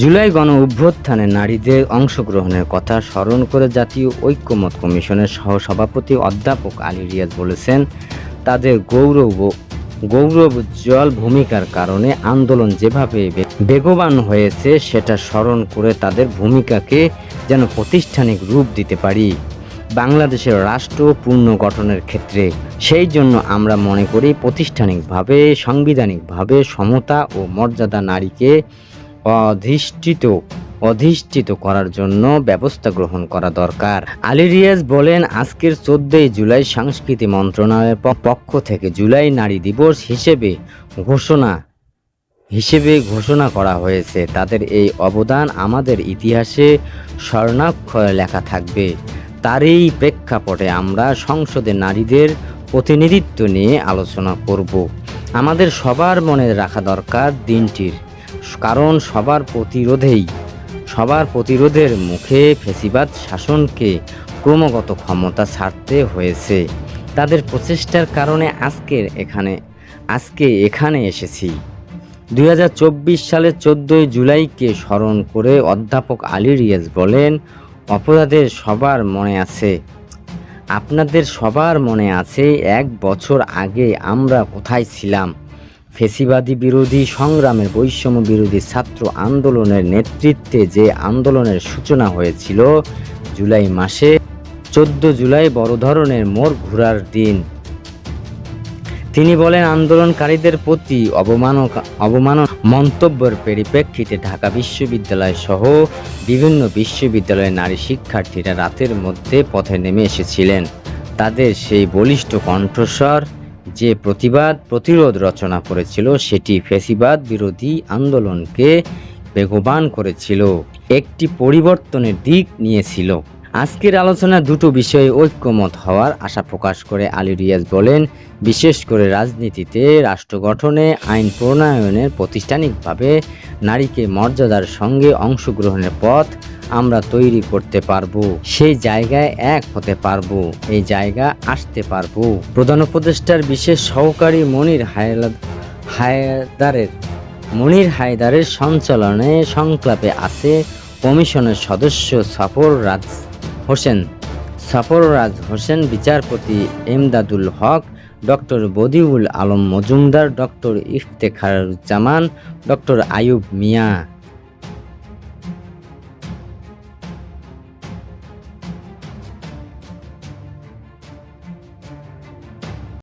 জুলাই গণ অভ্যুত্থানে নারীদের অংশগ্রহণের কথা স্মরণ করে জাতীয় ঐক্যমত কমিশনের সহসভাপতি অধ্যাপক আলী রিয়াজ বলেছেন, তাদের গৌরব গৌরবোজ্জ্বল ভূমিকার কারণে আন্দোলন যেভাবে বেগবান হয়েছে, সেটা স্মরণ করে তাদের ভূমিকাকে যেন প্রতিষ্ঠানিক রূপ দিতে পারি। বাংলাদেশের রাষ্ট্র পুনর্গঠনের ক্ষেত্রে সেই জন্য আমরা মনে করি প্রতিষ্ঠানিকভাবে, সাংবিধানিকভাবে সমতা ও মর্যাদা নারীকে অধিষ্ঠিত অধিষ্ঠিত করার জন্য ব্যবস্থা গ্রহণ করা দরকার। আলী রিয়াজ বলেন, আজকের চোদ্দই জুলাই সংস্কৃতি মন্ত্রণালয়ের পক্ষ থেকে জুলাই নারী দিবস হিসেবে ঘোষণা হিসেবে ঘোষণা করা হয়েছে। তাদের এই অবদান আমাদের ইতিহাসে স্বর্ণাক্ষরে লেখা থাকবে। তারই প্রেক্ষাপটে আমরা সংসদে নারীদের প্রতিনিধিত্ব নিয়ে আলোচনা করব। আমাদের সবার মনে রাখা দরকার দিনটির কারণ সবার প্রতিরোধেই, সবার প্রতিরোধের মুখে ফেসিবাদ শাসনকে ক্রমাগত ক্ষমতা ছাড়তে হয়েছে। তাদের প্রচেষ্টার কারণে আজকের এখানে, আজকে এখানে এসেছি। দু হাজার চব্বিশ সালের চোদ্দোই জুলাইকে স্মরণ করে অধ্যাপক আলী রিয়াজ বলেন, অপরাধের সবার মনে আছে। আপনাদের সবার মনে আছে, এক বছর আগে আমরা কোথায় ছিলাম? ফেসিবাদী বিরোধী সংগ্রামের বৈষম্য বিরোধী ছাত্র আন্দোলনের নেতৃত্বে যে আন্দোলনের সূচনা হয়েছিল জুলাই মাসে, চোদ্দ জুলাই বড় ধরনের মোড় ঘোরার দিন। তিনি বলেন, আন্দোলনকারীদের প্রতি অবমানক অবমান মন্তব্যের পরিপ্রেক্ষিতে ঢাকা বিশ্ববিদ্যালয় সহ বিভিন্ন বিশ্ববিদ্যালয়ের নারী শিক্ষার্থীরা রাতের মধ্যে পথে নেমে এসেছিলেন। তাদের সেই বলিষ্ঠ কণ্ঠস্বর যে প্রতিবাদ প্রতিরোধ রচনা করেছিল, সেটি ফেসিবাদ বিরোধী আন্দোলনকে বেগবান করেছিল, একটি পরিবর্তনের দিক নিয়েছিল। আজকের আলোচনা দুটো বিষয়ে ঐক্যমত হওয়ার আশা প্রকাশ করে আলী রিয়াজ বলেন, বিশেষ করে রাজনীতিতে রাষ্ট্র গঠনে, আইন প্রণয়নের প্রতিষ্ঠানিকভাবে নারীকে মর্যাদার সঙ্গে অংশগ্রহণের পথ আমরা তৈরি করতে পারব। সেই জায়গায় এক হতে পারব। এই জায়গা আসতে পারব। প্রধান উপদেষ্টার বিশেষ সহকারী মনির হায়লা- হায়দারের মনির হায়দারের সঞ্চালনে সংক্লাপে আছে কমিশনের সদস্য সফর রাজ হোসেন। সফররাজ হোসেন, বিচারপতি Emdadul Haque, doctor Badiul Alam Majumdar, doctor Iftekharuzzaman, doctor Ayub Mia.